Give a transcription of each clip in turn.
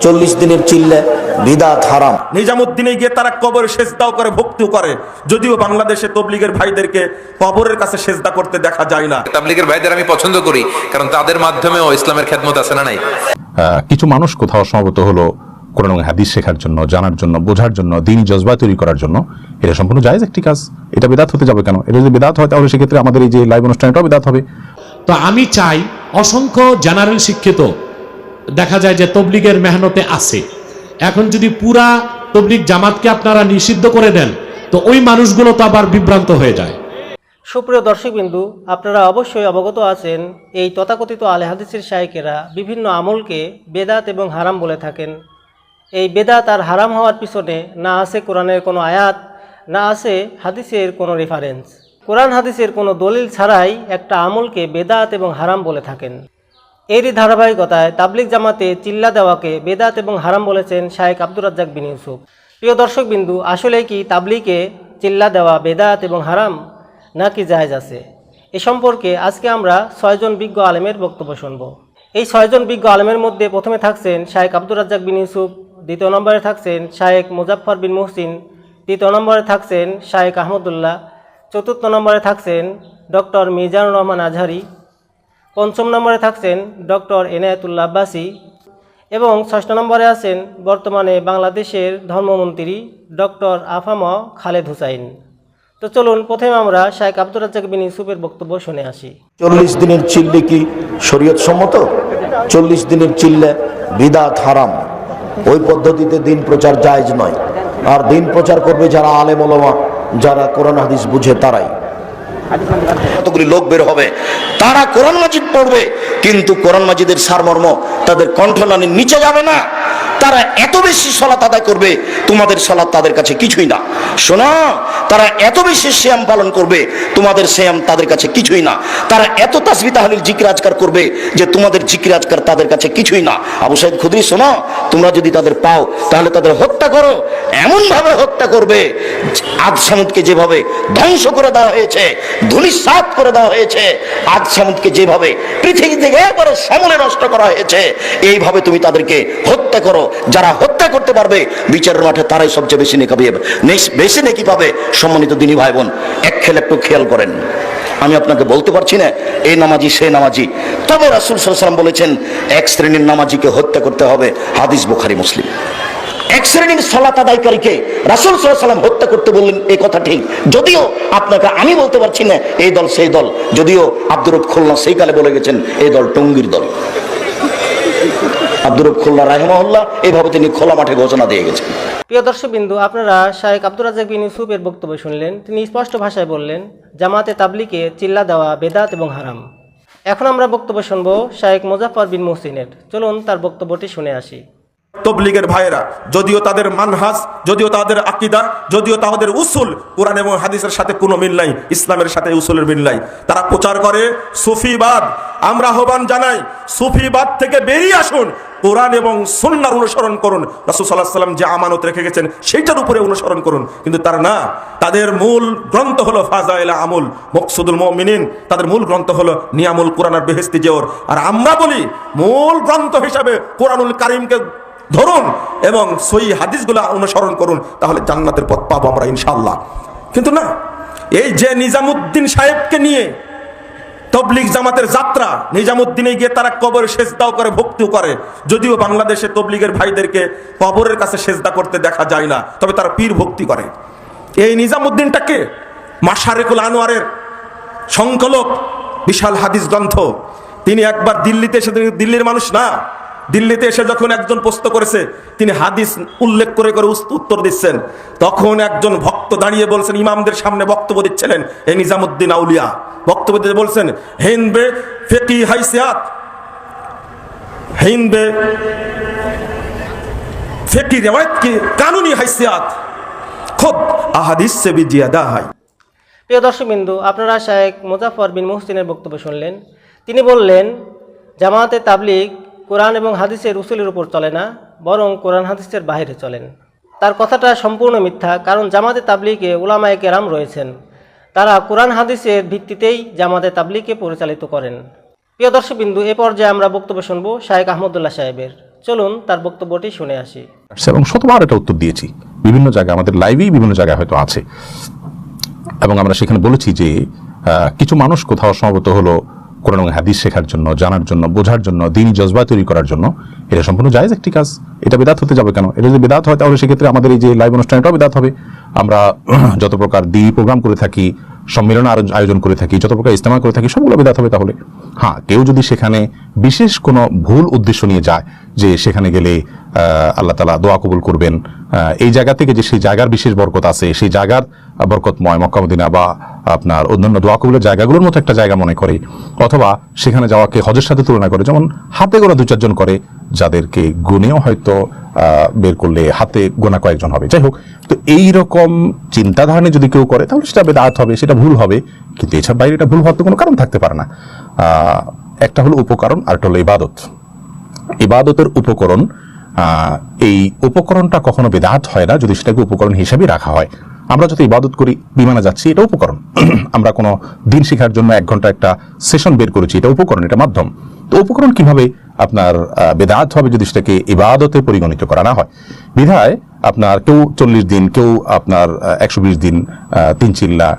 চল্লিশ দিনের চিল্লে বিদাত হারাম। নিজামুদ্দিনে গিয়ে তারা কবরে সেজদাও করে ভক্তিও করে। যদিও বাংলাদেশে তবলিগের ভাইদেরকে কবরের কাছে সেজদা করতে দেখা যায় না। তাবলিগের ভাইদের আমি পছন্দ করি কারণ তাদের মাধ্যমেও ইসলামের খেদমত আছে না নাই? আহ, কিছু মানুষ কোথাও সমবেত হলো কোরআন হাদিস শেখার জন্য জানার জন্য বোঝার জন্য দিনই জজবা তৈরি করার জন্য। এটা সম্পূর্ণ জায়েজ একটি কাজ। এটা বেদাত হতে যাবে কেন? এটা যদি বেদাত হয় তাহলে সেক্ষেত্রে আমাদের এই যে লাইভ অনুষ্ঠানটাও বেদাত হবে। তো আমি চাই অসংখ্য জেনারেল শিক্ষিত, দেখা যায় যে তবলিগের মেহনতে আছে। এখন যদি পুরা তবলিগ জামাতকে আপনারা নিষিদ্ধ করে দেন, তো ওই মানুষগুলো তো আবার বিভ্রান্ত হয়ে যায়। সুপ্রিয় দর্শকবিন্দু, আপনারা অবশ্যই অবগত আছেন, এই তথাকথিত আলে হাদিসের শায়কেরা বিভিন্ন আমলকে বেদাত এবং হারাম বলে থাকেন। এই বেদাত আর হারাম হওয়ার পিছনে না আছে কোরআনের কোনো আয়াত, না আছে হাদিসের কোনো রেফারেন্স কোরআন হাদিসের কোনো দলিল ছাড়াই একটা আমলকে বেদাত এবং হারাম বলে থাকেন। এরই ধারাবাহিকতায় তাবলিক জামাতে চিল্লা দেওয়াকে বেদাত এবং হারাম বলেছেন শায়েক আব্দুর রাজ্জাক বিন ইউসুফ। প্রিয় দর্শকবিন্দু আসলে কি তাবলিকে চিল্লা দেওয়া বেদাত এবং হারাম নাকি জায়েজ আছে? এ সম্পর্কে আজকে আমরা ছয়জন বিজ্ঞ আলেমের বক্তব্য শুনব। এই ছয়জন বিজ্ঞ আলেমের মধ্যে প্রথমে থাকছেন শায়েক আব্দুর রাজ্জাক বিন ইউসুফ, দ্বিতীয় নম্বরে থাকছেন শায়েক মুজাফফর বিন মুহসিন, তৃতীয় নম্বরে থাকছেন শায়েক আহমদুল্লাহ চতুর্থ নম্বরে থাকছেন ডক্টর মিজানুর রহমান আজহারি, পঞ্চম নম্বরে থাকছেন ডক্টর এনায়েতুল্লাহ আব্বাসী এবং ষষ্ঠ নম্বরে আছেন বর্তমানে বাংলাদেশের ধর্মমন্ত্রী ডক্টর আফাম খালেদ হুসাইন। তো চলুন প্রথমে আমরা শায়েক আব্দুর রাজ্জাক বিন ইউসুফের বক্তব্য শুনে আসি। চল্লিশ দিনের চিল্লে কি শরীয়ত সম্মত? চল্লিশ দিনের চিল্লে বিদাত হারাম। ওই পদ্ধতিতে দিন প্রচার জায়জ নয়। আর দিন প্রচার করবে যারা আলেম ওলামা যারা কোরআন হাদিস বুঝে তারাই। কতগুলি লোক বের হবে, তারা কোরআন মাজিদ পড়বে, কিন্তু কোরআন মাজিদের সারমর্ম তাদের কণ্ঠনালীর নিচে যাবে না। তারা এত বেশি সলাত আদায় করবে, তোমাদের সলাত তাদের কাছে কিছুই না। শোনো, তারা এত বেশি শ্যাম পালন করবে, তোমাদের শ্যাম তাদের কাছে কিছুই না। তারা এত তাসবি তাহলিল জিকির আজকার করবে যে তোমাদের জিকির আজকার তাদের কাছে কিছুই না। আবু সাইদ খুদরি, শোনো, তোমরা যদি তাদের পাও, তাহলে তাদের হত্যা করো। এমন ভাবে হত্যা করবে, আজ সামুদকে যেভাবে ধ্বংস করে দেওয়া হয়েছে ধুলিসাত করে দেওয়া হয়েছে, আজ সামুদকে যেভাবে পৃথিবী থেকে একবারে সমলে নষ্ট করা হয়েছে, এইভাবে তুমি তাদেরকে হত্যা করো। যারা হত্যা করতে পারবে, বিচারের মাঠে তারাই সবচেয়ে বেশি নেকি পাবে নেস- বেশি নেকি পাবে সম্মানিত দিনী ভাই বোন এক খেল একটু খেয়াল করেন। আমি আপনাকে বলতে পারছি না এই নামাজি, সে নামাজি। তবে রাসুল সাল্লাম বলেছেন, এক শ্রেণির নামাজিকে হত্যা করতে হবে, হাদিস বুখারি, মুসলিম। এক শ্রেণির সলাত আদায়কারীকে রাসুল সাল্লাম হত্যা করতে বললেন এই কথা ঠিক। যদিও আপনাকে আমি বলতে পারছি না, এই দল সেই দল। যদিও আব্দুর খুলনা সেই কালে বলে গেছেন, এই দল টঙ্গির দল। আব্দুর খোল্লা খুলনা এইভাবে তিনি খোলা মাঠে ঘোষণা দিয়ে গেছেন। প্রিয় দর্শকবিন্দু, আপনারা শাহেক আব্দুর রাজাক বিন ইউসুফের বক্তব্য শুনলেন, তিনি স্পষ্ট ভাষায় বললেন, জামাতে তাবলিকে চিল্লা দেওয়া বেদাত এবং হারাম। এখন আমরা বক্তব্য শুনব শাহেক মুজাফর বিন মুহসিনের। চলুন তার বক্তব্যটি শুনে আসি। তবলিগের ভাইয়েরা, যদিও তাদের মানহাজ, যদিও তাদের আকিদা, যদিও তাদের উসুল, কোরআন এবং হাদিসের সাথে কোনো মিল নাই, ইসলামের সাথে উসুলের মিল নাই। তারা প্রচার করে, সুফিবাদ। আমরা আহ্বান জানাই, সুফিবাদ থেকে বেরিয়ে আসুন, কোরআন এবং সুন্নার অনুসরণ করুন। রাসুল সাল্লাহ সাল্লাম যে আমানত রেখে গেছেন, সেইটার উপরে অনুসরণ করুন। কিন্তু তারা না, তাদের মূল গ্রন্থ হলো ফাজাইলা আমুল, মকসুদুল মিনিন তাদের মূল গ্রন্থ হলো নিয়ামুল কোরআন আর বেহেস্তি জেওর আর আমরা বলি, মূল গ্রন্থ হিসাবে কোরআনুল কারিমকে ধরুন এবং সই হাদিসগুলো অনুসরণ করুন, তাহলে জান্নাতের পথ পাবো আমরা ইনশাল্লাহ কিন্তু না, এই যে নিজামুদ্দিন সাহেবকে নিয়ে তবলিগ জামাতের যাত্রা, নিজামুদ্দিনে গিয়ে তারা কবরে সেজদাও করে, ভক্তিও করে, যদিও বাংলাদেশে তবলিগের ভাইদেরকে কবরের কাছে সেজদা করতে দেখা যায় না, তবে তারা পীর ভক্তি করে। এই নিজামুদ্দিনটাকে মাসারেকুল আনোয়ারের সংকলক, বিশাল হাদিস গ্রন্থ। তিনি একবার দিল্লিতে এসে দিল্লির মানুষ না দিল্লিতে এসে যখন একজন প্রশ্ন করেছে, তিনি হাদিস উল্লেখ করে করে উত্তর দিচ্ছেন। তখন একজন ভক্ত দাঁড়িয়ে বলছেন, ইমামদের সামনে বক্তব্য দিচ্ছিলেন এ নিজামুদ্দিন আউলিয়া। বক্তব্য দিতে বলছেন হিনবে ফেকি হাইসিয়াত। হিনবে ফেকি রেওয়ায়ত কি? কানুনি হাইসিয়াত। খুব আহাদিস সে বি জিয়াদা হয় প্রিয় দর্শক বিন্দু, আপনারা শায়েক মুজাফর বিন মুহসিনের বক্তব্য শুনলেন। তিনি বললেন, জামাতে তাবলিগ কোরআন এবং হাদিসের উসুলের উপর চলে না, বরং কোরআন হাদিসের বাইরে চলেন। তার কথাটা সম্পূর্ণ মিথ্যা, কারণ জামাতে তাবলিগে উলামায়ে কেরাম রয়েছেন। তারা কোরআন হাদিসের ভিত্তিতেই জামাতে তাবলিগকে পরিচালিত করেন। প্রিয় দর্শকবিন্দু, এ পর্যায়ে আমরা বক্তব্য শুনব শাহেক আহমদুল্লাহ সাহেবের। চলুন তার বক্তব্যটি শুনে আসি। এবং শতবার এটা উত্তর দিয়েছি। বিভিন্ন জায়গায়, আমাদের লাইভেই বিভিন্ন জায়গায় হয়তো আছে। এবং আমরা সেখানে বলেছি যে কিছু মানুষ কোথাও সমবেত হলো কোরআন হাদিস শেখার জন্য, জানার জন্য, বোঝার জন্য দিনই জজবা তৈরি করার জন্য এটা সম্পূর্ণ জায়েজ একটি কাজ। এটা বেদাত হতে যাবে কেন? এটা যদি বেদাত হয়, তাহলে সেক্ষেত্রে আমাদের এই যে লাইভ অনুষ্ঠানটাও বেদাত হবে। আমরা যত প্রকার দিনই প্রোগ্রাম করে থাকি, সম্মেলন আয়োজন করে থাকি, যত প্রকার ইস্তেমা করে থাকি, সবগুলো বেদাত হবে তাহলে। হ্যাঁ কেউ যদি সেখানে বিশেষ কোনো ভুল উদ্দেশ্য নিয়ে যায়, যে সেখানে গেলে আল্লাহ তালা দোয়া কবুল করবেন এই জায়গা থেকে যে সেই জায়গার বিশেষ বরকত আছে, সেই জায়গার বরকতময় মক্কামদিনা বা আপনার অন্যান্য দোয়া কবুলের জায়গাগুলোর মতো একটা জায়গা মনে করে। অথবা সেখানে যাওয়াকে হজের সাথে তুলনা করে, যেমন হাতে গোনা দু চারজন করে, যাদেরকে গুনেও হয়তো বের করলে হাতে গোনা কয়েকজন হবে। যাই হোক, তো এই রকম চিন্তাধারা যদি কেউ করে, তাহলে সেটা বেদাত হবে, সেটা ভুল হবে। কিন্তু এছাড়া বাইরে এটা ভুল হওয়ার তো কোনো কারণ থাকতে পারে না। একটা হলো উপকরণ আর একটা হলো ইবাদত। ইবাদতের উপকরণ এই উপকরণটা কখনো বেদাত হয় না, যদি সেটাকে উপকরণ হিসেবে রাখা হয়। আমরা যত ইবাদত করি, বিমানে যাচ্ছি, এটা উপকরণ। আমরা কোনো দিন শেখার জন্য এক ঘণ্টা একটা সেশন বের করেছি, এটা উপকরণ, এটা মাধ্যম। তো উপকরণ কীভাবে আপনার বেদাত হবে যদি সেটাকে ইবাদতে পরিগণিত করা না হয়? বিধায় আপনার কেউ চল্লিশ দিন, কেউ আপনার একশো বিশ দিন তিন চিল্লা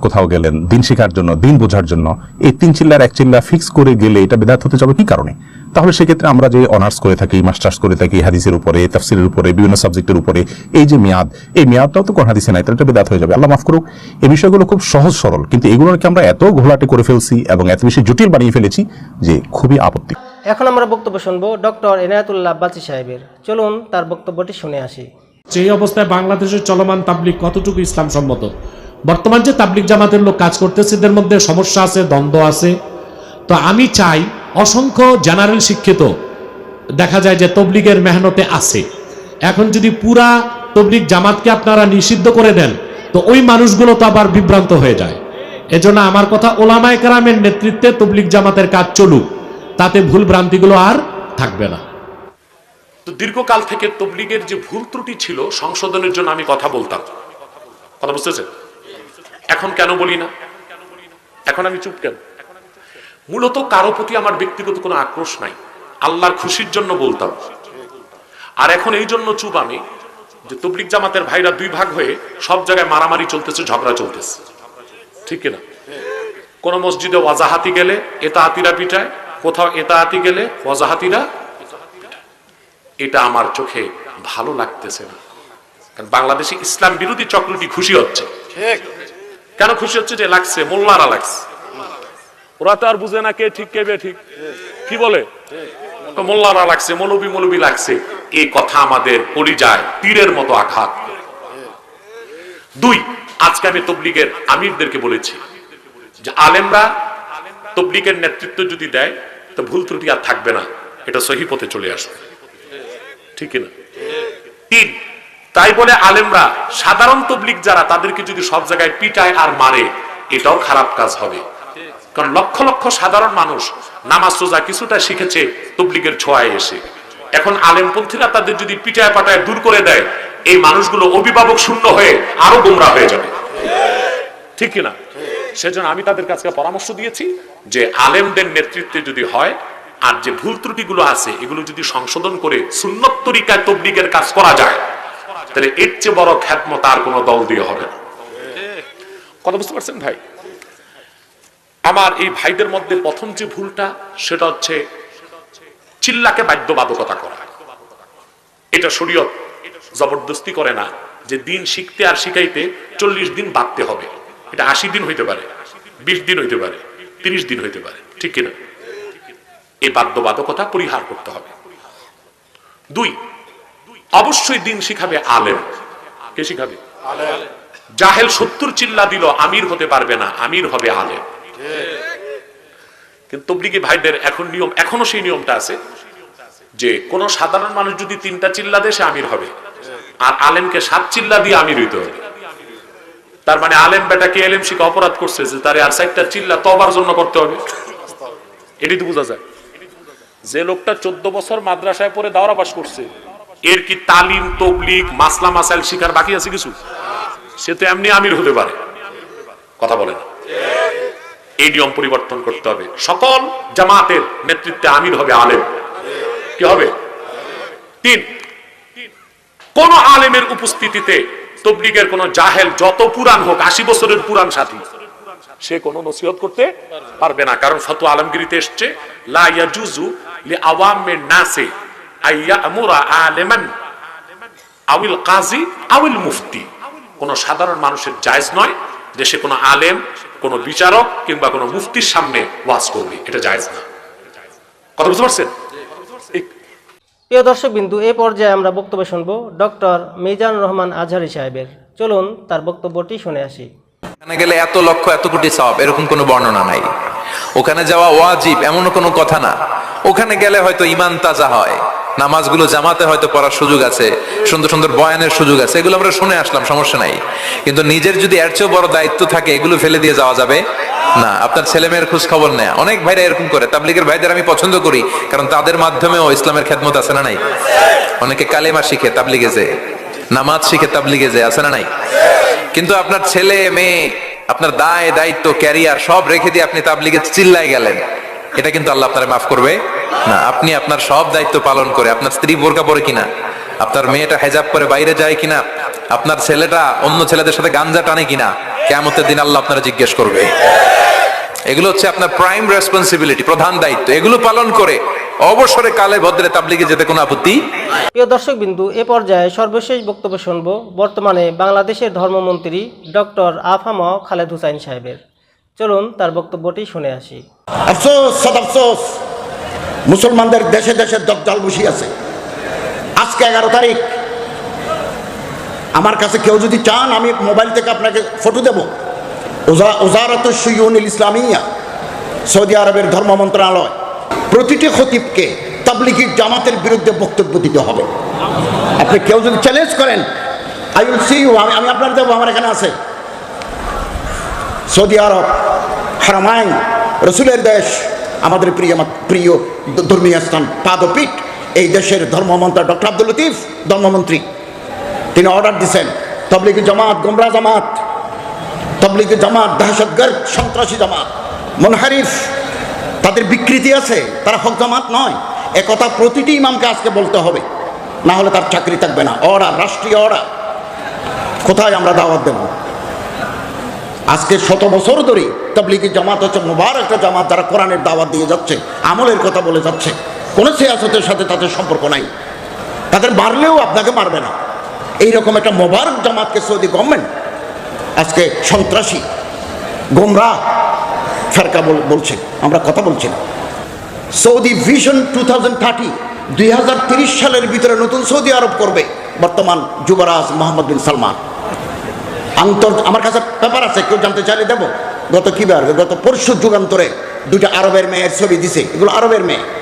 কোথাও গেলেন, দিন শেখার জন্য, দিন বোঝার জন্য, এই তিন চিল্লার এক চিল্লা ফিক্স করে গেলে এটা বেদাত হতে যাবে কি কারণে? তাহলে সেক্ষেত্রে আমরা যে অনার্স করে থাকি মাস্টার্স করে থাকি হাদিসের উপরে তাফসিরের উপরে বিভিন্ন সাবজেক্টের উপরে এই যে মেয়াদ এই মেয়াদটাও তো কোন হাদিসে নাই তাহলে এটা বেদাত হয়ে যাবে। আল্লাহ মাফ করুক এই বিষয়গুলো খুব সহজ সরল কিন্তু এগুলোকে আমরা এত ঘোলাটে করে ফেলছি এবং এত বেশি জটিল বানিয়ে ফেলেছি যে খুবই আপত্তি। এখন আমরা বক্তব্য শুনব ডক্টর এনায়াতুল্লাহ আব্বাসী সাহেবের। চলুন তার বক্তব্যটি শুনে আসি। সেই অবস্থায় বাংলাদেশের চলমান তাবলিক কতটুকু ইসলাম সম্মত বর্তমান যে তাবলিক জামাতের লোক কাজ করতেছে এদের মধ্যে সমস্যা আছে দ্বন্দ্ব আছে। তো আমি চাই অসংখ্য জেনারেল শিক্ষিত, দেখা যায় যে তবলিগের মেহনতে আছে। এখন যদি পুরা তবলিগ জামাতকে আপনারা নিষিদ্ধ করে দেন, তো ওই মানুষগুলো তো আবার বিভ্রান্ত হয়ে যায়। এজন্য আমার কথা ওলামায় কারামের নেতৃত্বে তবলিগ জামাতের কাজ চলুক, তাতে ভুল ভ্রান্তিগুলো আর থাকবে না। তো দীর্ঘকাল থেকে তবলিগের যে ভুল ত্রুটি ছিল সংশোধনের জন্য আমি কথা বলতাম। কথা বুঝতেছেন? এখন কেন বলি না? এখন আমি চুপ কেন? মূলত কারও প্রতি আমার ব্যক্তিগত কোনো আক্রোশ নাই। আল্লাহর খুশির জন্য বলতাম। আর এখন এই জন্য চুপ আমি যে তবলিগ জামাতের ভাইরা দুই ভাগ হয়ে সব জায়গায় মারামারি চলতেছে ঝগড়া চলতেছে। ঠিক কিনা? কোন মসজিদে ওয়াজাহাতি গেলে এতাহাতিরা পিটায় কোথাও এতাহাতি গেলে ওয়াজাহাতিরা এটা আমার চোখে ভালো লাগতেছে না। কারণ বাংলাদেশে ইসলাম বিরোধী চক্রটি খুশি হচ্ছে। কেন খুশি হচ্ছে? যে লাগছে মোল্লারা লাগছে। ওরা তো আর বুঝে না কে ঠিক, কে বে ঠিক কি বলে? মোল্লারা লাগছে, মৌলবি মৌলবি লাগছে। এই কথা আমাদের পরিযায়, তীরের মতো আঘাত। দুই, আজকে আমি তবলিগের আমিরদেরকে বলেছি যে আলেমরা তবলিগের নেতৃত্ব যদি দেয়, তো ভুল ত্রুটি আর থাকবে না। এটা সহি পথে চলে আসবে। ঠিক না তিন, তাই বলে আলেমরা সাধারণ তবলিক যারা, তাদেরকে যদি সব জায়গায় পিটায় আর মারে, এটাও খারাপ কাজ হবে। কারণ লক্ষ লক্ষ সাধারণ মানুষ নামাজ, রোজা কিছুটা শিখেছে, তবলিগের ছোঁয়ায় এসে। এখন আলেমপন্থীরা তাদের যদি পিটায় পাটায় দূর করে দেয়, এই মানুষগুলো অভিভাবক শূন্য হয়ে আরও গোমরা হয়ে যাবে। ঠিক কিনা? সেজন্য আমি তাদের কাছে পরামর্শ দিয়েছি যে আলেমদের নেতৃত্বে যদি হয়, আর যে ভুল ত্রুটিগুলো আছে, এগুলো যদি সংশোধন করে সুন্নত তরিকায় তবলিগের কাজ করা যায়, তাহলে এর চেয়ে বড় খ্যাতমত আর কোনো দল দিয়ে হবে না। কথা বুঝতে পারছেন ভাই? আমার এই ভাইদের মধ্যে প্রথম যে ভুলটা, সেটা হচ্ছে চিল্লাকে বাধ্যবাধকতা করা। এটা শরীয়ত জবরদস্তি করে না যে দিন শিখতে আর শিখাইতে চল্লিশ দিন বাঁধতে হবে। এটা আশি দিন হইতে পারে, বিশ দিন হইতে পারে, তিরিশ দিন হইতে পারে, ঠিক কিনা? এই বাধ্যবাধকতা পরিহার করতে হবে। দুই, অবশ্যই দিন শিখাবে আলেম। কে শিখাবে? জাহেল সত্তর চিল্লা দিল, আমির হতে পারবে না, আমির হবে আলেম। কিন্তু তবলিগি ভাইদের এখন নিয়ম, এখনও সেই নিয়মটা আছে যে কোন সাধারণ মানুষ যদি তিনটা চিল্লা দেয়, সে আমির হবে। আর আলেমকে সাত চিল্লা দিয়ে আমির হইতে হবে। তার মানে আলেম বেটাকে এলেম শিখে অপরাধ করছে যে তারে আর চারটা চিল্লা তবার জন্য করতে হবে। এটি তো বোঝা যায়। যে লোকটা চোদ্দ বছর মাদ্রাসায় পড়ে দাওরা করছে, এর কি তালিম, তবলিগ, মাসলা, মাসাইল শিখার বাকি আছে কিছু? সে তো এমনি আমির হতে পারে। কথা বলে না। এই নিয়ম পরিবর্তন করতে হবে। সকল জামাতের নেতৃত্বে আমির হবে আলেম। কি হবে? তিন, কোন আলেমের উপস্থিতিতে তবলিগের কোন জাহেল যত পুরান হোক, আশি বছরের পুরান সাথী, সে কোনো নসিহত করতে পারবে না। কারণ ফতু আলমগিরিতে এসছে, লা ইয়াজুজু লি আওয়ামের নাসে আইয়া আমুরা আলেমান আউিল কাজী আউিল মুফতি। কোন সাধারণ মানুষের জায়েজ নয় যে সে কোনো আলেম কোন বিচারক কিংবা কোনো মুফতির সামনে ওয়াজ করবে এটা জায়েজ না। কথা বুঝতে পারছেন? প্রিয় দর্শক বিন্দু এ পর্যায়ে আমরা বক্তব্য শুনব ডক্টর মিজান রহমান আজহারি সাহেবের। চলুন তার বক্তব্যটি শুনে আসি। ওখানে গেলে এত লক্ষ এত কোটি সব এরকম কোনো বর্ণনা নাই। ওখানে যাওয়া ওয়াজিব এমন কোনো কথা না। ওখানে গেলে হয়তো ইমান তাজা হয়। নামাজগুলো জামাতে হয়তো পড়ার সুযোগ আছে। সুন্দর সুন্দর বয়ানের সুযোগ আছে, এগুলো আমরা শুনে আসলাম, সমস্যা নাই। কিন্তু নিজের যদি এর চেয়েও বড় দায়িত্ব থাকে, এগুলো ফেলে দিয়ে যাওয়া যাবে? না, আপনার ছেলে মেয়ের খোঁজ খবর নেয়। অনেক ভাইরা এরকম করে, তাবলিগের ভাইদের আমি পছন্দ করি, কারণ তাদের মাধ্যমেও ইসলামের খেদমত আছে না নাই? অনেকে কালেমা শিখে তাবলিগে যে নামাজ শিখে তাবলিগে যে আছে না নাই? কিন্তু আপনার ছেলে, মেয়ে, আপনার দায়, দায়িত্ব, ক্যারিয়ার সব রেখে দিয়ে আপনি তাবলিগে চিল্লাই গেলেন, এটা কিন্তু আল্লাহ আপনার মাফ করবে। না, আপনি আপনার সব দায়িত্ব পালন করে, আপনার স্ত্রী বোরকা পরে কিনা আপনার মেয়েটা হেজাব করে বাইরে যায় কিনা? আপনার ছেলেটা অন্য ছেলেদের সাথে গাঞ্জা টানে কিনা? কেমতের দিন আল্লাহ আপনারা জিজ্ঞেস করবে। এগুলো হচ্ছে আপনার প্রাইম রেসপন্সিবিলিটি প্রধান দায়িত্ব। এগুলো পালন করে অবসরে কালে ভদ্রে তাবলিগে যেতে কোনো আপত্তি? প্রিয় দর্শক বিন্দু এ পর্যায়ে সর্বশেষ বক্তব্য শুনব বর্তমানে বাংলাদেশের ধর্মমন্ত্রী ডক্টর আফাম খালেদ হুসাইন সাহেবের। চলুন তার বক্তব্যটি শুনে আসি। আফসোস সদ আফসোস। মুসলমানদের দেশে দেশে দজ্জাল বসি আছে আজকে এগারো তারিখ। আমার কাছে কেউ যদি চান, আমি মোবাইল থেকে আপনাকে ফটো দেব। ওজা ইসলামিয়া, সৌদি আরবের ধর্ম মন্ত্রণালয়। প্রতিটি খতিবকে তাবলিগির জামাতের বিরুদ্ধে বক্তব্য দিতে হবে। আপনি কেউ যদি চ্যালেঞ্জ করেন আই উইল সি ইউ আমি আমি আপনার দেবো, আমার এখানে আছে। সৌদি আরব, হারামাইন, রসুলের দেশ, আমাদের প্রিয় প্রিয় ধর্মীয় স্থান, পাদপীঠ। এই দেশের ধর্মমন্ত্রী ডক্টর আব্দুল লতিফ, ধর্মমন্ত্রী। তিনি অর্ডার দিচ্ছেন তবলিগি জামাত, গোমরা জামাত, তবলিগি জামাত দহশতগর্দ সন্ত্রাসী জামাত, মনহারিফ, তাদের বিকৃতি আছে, তারা হক জামাত নয়। একথা প্রতিটি ইমামকে আজকে বলতে হবে, না হলে তার চাকরি থাকবে না। অর্ডার রাষ্ট্রীয় অর্ডার কোথায় আমরা দাওয়াত দেবো? আজকে শত বছর ধরে তবলিগি জামাত হচ্ছে মোবার একটা জামাত যারা কোরআনের দাওয়াত দিয়ে যাচ্ছে, আমলের কথা বলে যাচ্ছে। কোনো সিয়াসতের সাথে তাদের সম্পর্ক নাই। তাদের মারলেও আপনাকে মারবে না। এইরকম একটা মোবারক জামাতকে সৌদি গভর্নমেন্ট আজকে সন্ত্রাসী গোমরা ফেরকা বল- বলছে। আমরা কথা বলছি না। Saudi vision two thousand thirty দুই সালের ভিতরে নতুন সৌদি আরব করবে বর্তমান যুবরাজ মোহাম্মদ বিন সালমান। আন্তর আমার কাছে পেপার আছে, কেউ জানতে চাইলে দেবো। গত কি বার? গত পরশু যুগান্তরে দুইটা আরবের মেয়ের ছবি দিছে। এগুলো আরবের মেয়ে।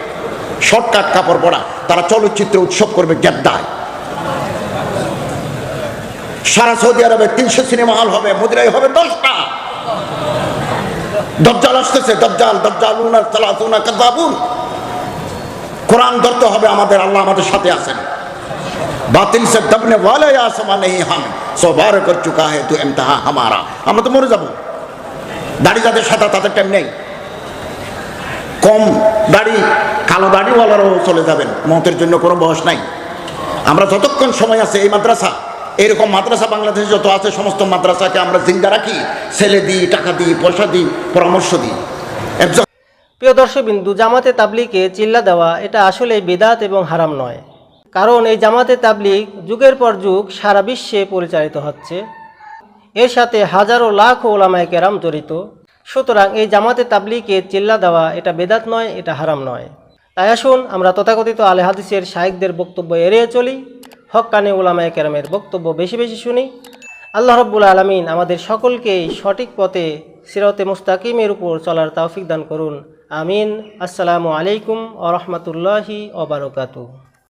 শর্টকাট কাপড় পরা, তারা চলচ্চিত্র উৎসব করবে জেদ্দায় সারা সৌদি আরবে তিনশো সিনেমা হল হবে মুদ্রাই হবে দশটা। দজ্জাল আসতেছে, দজ্জাল দজ্জাল, উনার চালাতুনা কাজাবুন। কোরআন ধরতে হবে আমাদের, আল্লাহ আমাদের সাথে আছেন। বাতিল সে দবনে ওয়ালে আসমান নেই হাম সোবার কর চুকা হে তু এমতাহা হামারা। আমরা তো মরে যাব। দাড়ি যাদের সাথে, তাদের টাইম নেই। কম দাড়ি কালো দাড়িওয়ালারাও চলে যাবেন। মতের জন্য কোনো বয়স নাই। আমরা যতক্ষণ সময় আছে এই মাদ্রাসা, এরকম মাদ্রাসা বাংলাদেশে যত আছে, সমস্ত মাদ্রাসাকে আমরা জিন্দা রাখি। ছেলে দিই, টাকা দিই, পয়সা দিই, পরামর্শ দিই। প্রিয় দর্শক বিন্দু জামাতে তাবলিকে চিল্লা দেওয়া এটা আসলে বেদাত এবং হারাম নয়। কারণ এই জামাতে তাবলিগ যুগের পর যুগ সারা বিশ্বে পরিচালিত হচ্ছে। এর সাথে হাজারো লাখ ওলামায় কেরাম জড়িত। সুতরাং এই জামাতে তাবলিগকে চিল্লা দেওয়া এটা বেদাত নয়, এটা হারাম নয়। তাই আসুন আমরা তথাকথিত আলে হাদিসের শাহেকদের বক্তব্য এড়িয়ে চলি। হক্কানে ওলামায় কেরামের বক্তব্য বেশি বেশি শুনি। আল্লাহ রব্বুল আলমিন আমাদের সকলকেই সঠিক পথে, সিরতে মুস্তাকিমের উপর চলার তাওফিক দান করুন। আমিন। আসসালামু আলাইকুম আ রহমতুল্লাহি ওবরকাতু